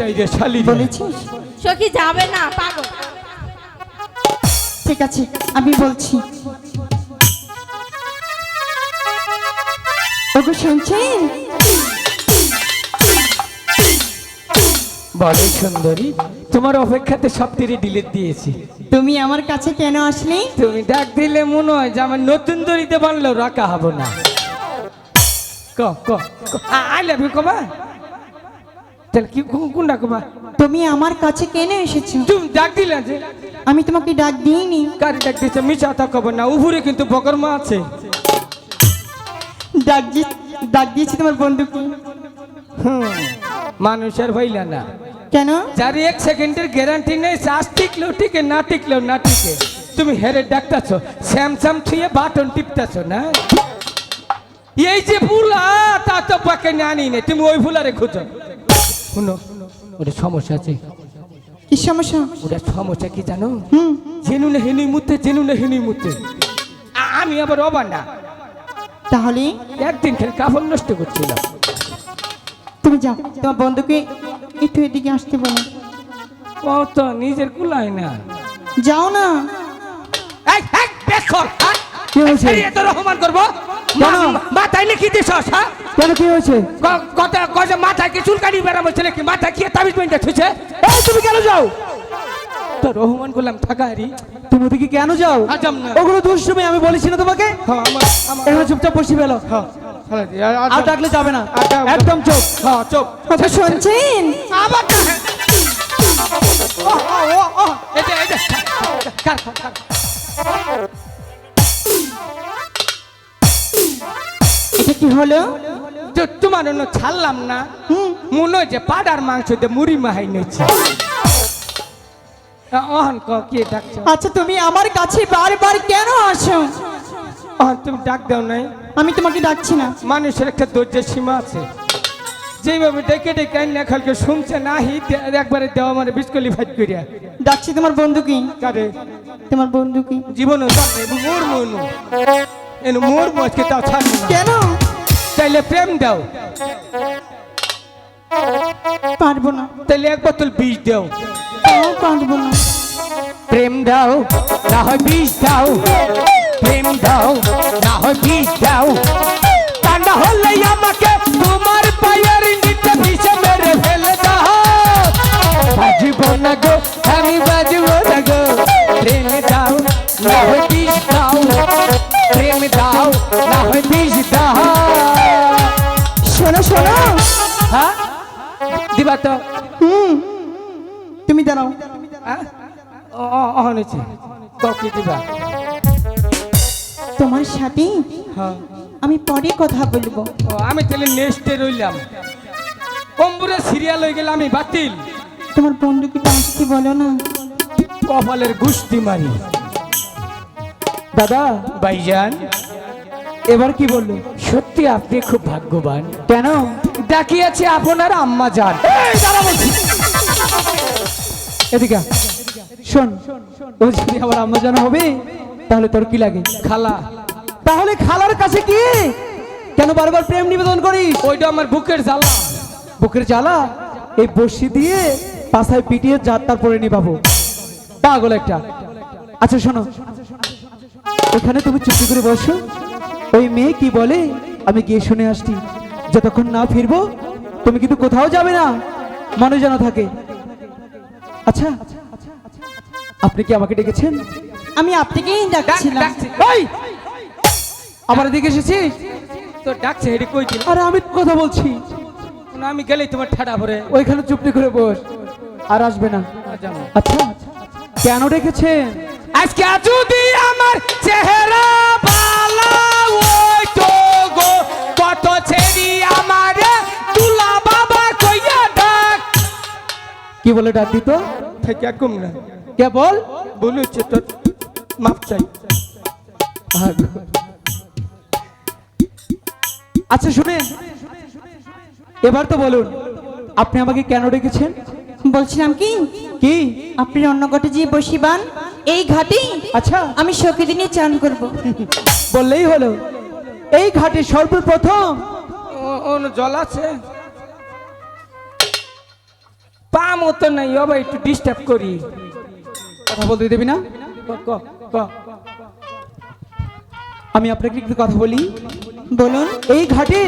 চাই রে শালি বলেছিস? সখী যাবে না পাগল। ঠিক আছে আমি বলছি। ওগো শুনছেন? বলে সুন্দরী তোমার অপেক্ষাতে সব তীরে ডিলিট দিয়েছি। তুমি আমার কাছে কেন আসলে? তুমি ডাক দিলে মনে হয় যে আমার নতুন দড়িতে বানলেও রাখা হব না। ক ক আই লাভ ইউ কমা। তাহলে কি কো- কোনটা কমা তুমি আমার কাছে কেন এসেছ? তুমি ডাক দিলে যে। আমি তোমাকে ডাক দিইনি। কারি ডাক দিয়েছে? মিশা তা কব না উপরে কিন্তু বকর মা আছে। ডাক দি ডাক দিয়েছি তোমার বন্ধুকে। হুম, মানুষের হইলা না। কেন? যার এক সেকেন্ডের গ্যারান্টি নেই শ্বাস টিকলেও টিকে না টিকলেও না টিকে। তুমি হেরে ডাকতেছ স্যামসাম ছুঁয়ে বাটন টিপতেছ না? এই যে ফুলা তা তো পাকে আনি নেই তুমি ওই ফুলারে খুঁজো। শুনো ওটা সমস্যা আছে কি সমস্যা ওটা সমস্যা কি জানো জেনু না হেনুই মুতে জেনু না হেনুই মুতে আমি আবার অবান না তাহলে একদিন খেলে কাপড় নষ্ট করছিলাম তুমি যাও তোমার বন্ধুকে একটু এদিকে আসতে বলো ও তো নিজের কুলাই না যাও না এই, এই, বেশ কর, হ্যাঁ? কি হয়েছে রহমান করব? মাথায় লিখি দিস হ্যাঁ? কেন কি হয়েছে? কথা কয়ে মাথায় কি চুলকানি বেড়াবো ছেলে কি? মাথায় কি তাবিজ পেন্টা ছুঁছে এই তুমি কেন যাও? তো রহমান করলাম থাকা তুমি ওদিকে কেন যাও? ওগুলো দুষ্টুমি আমি বলেছি না তোমাকে? হ্যাঁ এখানে চুপচাপ বসে ফেলো। হ্যাঁ, আর- ডাকলে যাবে না। একদম চোখ চুপ। ওগো শুনছেন? আবার হলো তো তোমার অন্য ছাড়লাম না হুম মনে হয় যে পাড়ার মাংস দিয়ে মুড়ি মাহাই নিচ্ছে। অহন ক কে ডাকছো? আচ্ছা তুমি আমার কাছে বারবার কেন আসো? অহন তুমি ডাক দাও নাই। আমি তোমাকে ডাকছি না। মানুষের একটা ধৈর্যের সীমা আছে। যেভাবে ডেকে ডেকে আইন খালকে শুনছে না হি একবারে দেওয়া মানে বিস্কলি ফাইট করিয়া ডাকছি তোমার বন্ধুকে কারে? তোমার বন্ধুকে জীবনও জানে মোর মনু এনু মোর মজকে তাও ছাড়বে কেন? তাইলে প্রেম দাও। পারব না। তাইলে এক বোতল বিষ দাও। পারব না। প্রেম দাও না হয় বিষ দাও। প্রেম দাও না হয় বিষ দাও। ঠান্ডা হলে আমাকে তোমার পায়ের নিচে বিষে মেরে ফেলে দাও। বাজব না গো আমি বাজব না গো। প্রেম দাও না হয় নিচে ককি দিবা? তোমার সাথে? হ্যাঁ। আমি পরে কথা বলব। আমি তাহলে নেক্সটে রইলাম। কম্বুরে সিরিয়াল হয়ে গেলে আমি বাতিল। তোমার বন্ধুকে আসতে বলো না। কপালের গুষ্টি মারি। দাদা ভাইজান এবার কি বলল? সত্যি আপনি খুব ভাগ্যবান। কেন? ডাকিয়াছে আপনার আম্মা যান এদিকে। শোন ও যদি আমার আম্মা জানা হবে তাহলে তোর কি লাগে? খালা। তাহলে খালার কাছে কি? কেন বারবার প্রেম নিবেদন করিস? ওইটা আমার বুকের জ্বালা। বুকের জ্বালা? এই বসি দিয়ে পাশায় পিটিয়ে যাত তারপরে নিবাবো। পাগল একটা। আচ্ছা শোনো। এখানে তুমি চুপটি করে বসো। ওই মেয়ে কি বলে আমি গিয়ে শুনে আসছি। যতক্ষণ না ফিরবো তুমি কিন্তু কোথাও যাবে না। মনে যেন থাকে। আচ্ছা আপনি কি আমাকে ডেকেছেন? আমি আপনাকেই ডাক- ডাকছিলাম ডাকছে ওই আমার দিকে এসেছিস তো ডাকছে হেডি কই দিল আরে আমি কথা বলছি। না আমি গেলেই তোমার ঠাডা ভরে। ওইখানে চুপটি করে বস। আর আসবে না। আচ্ছা। কেন ডেকেছেন? আজকে যদি আমার চেহারা ভালো ওই তো গো কত ছেড়ি আমার তুলা বাবা কইয়া ডাক। কি বলে ডাক দিত? থেকে কম না। কে বল বলেছে তোর মাপ চাই আচ্ছা শুনে এবার তো বলুন আপনি আমাকে কেন ডেকেছেন? বলছিলাম কি? কি? আপনি অন্য ঘাটে যে বসিবান এই ঘাটে আচ্ছা। আমি শোকে দিনে চান করব। বললেই হলো। এই ঘাটে সর্বপ্রথম জল আছে। পা মতো নাই বাবা একটু ডিস্টার্ব করি। কথা বলতে দেবি না। আমি আপনাকে একটু কথা বলি। বলুন এই ঘাটে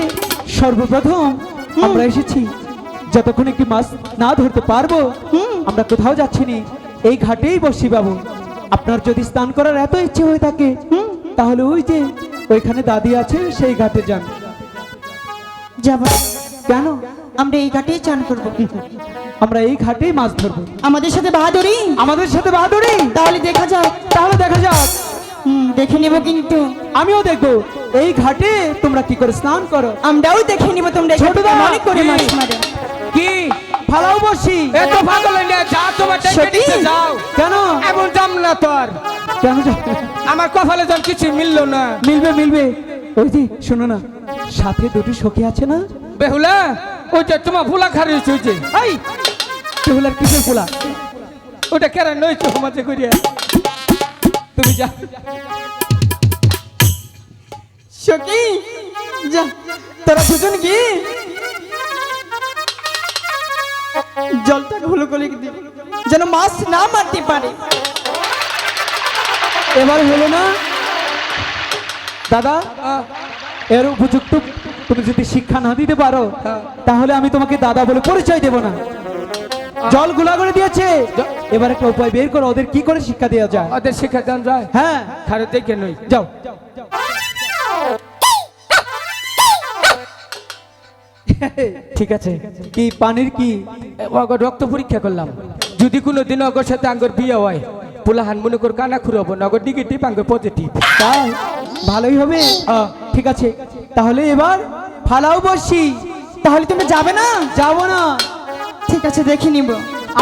সর্বপ্রথম আমরা এসেছি। যতক্ষণ একটি মাছ না ধরতে পারব আমরা কোথাও যাচ্ছি নি। এই ঘাটেই বসি বাবু। আপনার যদি স্নান করার এত ইচ্ছে হয়ে থাকে তাহলে ওই যে ওইখানে দাদি আছে সেই ঘাটে যান। যাব। কেন? আমরা এই ঘাটেই চান করব। আমরা এই ঘাটেই মাছ ধরবো। আমাদের সাথে বাহাদুরি? আমাদের সাথে বাহাদুরি? তাহলে দেখা যাক। তাহলে দেখা যাক। দেখে নেব কিন্তু। আমিও দেখব। এই ঘাটে তোমরা কি করে স্নান করো? আমরাও দেখে নিব তোমরা ঘাটে ছোটদা, করে মাছ মারো। কি? ফালাও বসি। এত পাগল হইলে যা তোমার ডেকে সত্যি? নিতে যাও। কেন? এমন যাম না তোর। কেন? আমার কপালে যখন কিছু মিললো না। মিলবে মিলবে। ওই যে শোনো না। সাথে দুটি সখী আছে না? বেহুলা ওই যে তোমার ফুলা খারি হয়েছে ওই যে। এই সেগুলার কিসের পোলা? ওটা কেন নইছো মাঝে করিয়া? তুমি যা। সখী যা। তোরা দুজন কি? জলটা ঘুলো গলে দি যেন মাছ না মারতে পারে। এবার হলো না? দাদা আহ, এর উপযুক্ত তুমি যদি শিক্ষা না দিতে পারো হ্যাঁ। তাহলে আমি তোমাকে দাদা বলে পরিচয় দেব না। জলগুলা করে দিয়েছে এবার একটা উপায় বের করো ওদের কি করে শিক্ষা দেওয়া যায়? ওদের শিক্ষা দান যায়? হ্যাঁ। খারে দেখে নই। যাও। ঠিক আছে। কি পানির কি? রক্ত পরীক্ষা করলাম। যদি কোনো দিন অগর সাথে আঙ্গর বিয়ে হয় পোলাহান মনে কর কানা খুঁড়াবো না অগর নেগেটিভ আঙ্গর পজিটিভ তাই ভালোই হবে? ঠিক আছে। তাহলে এবার ফালাও বসি তাহলে তুমি যাবে না? যাব না। ঠিক আছে দেখে নিব।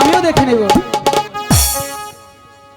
আমিও দেখে নেব।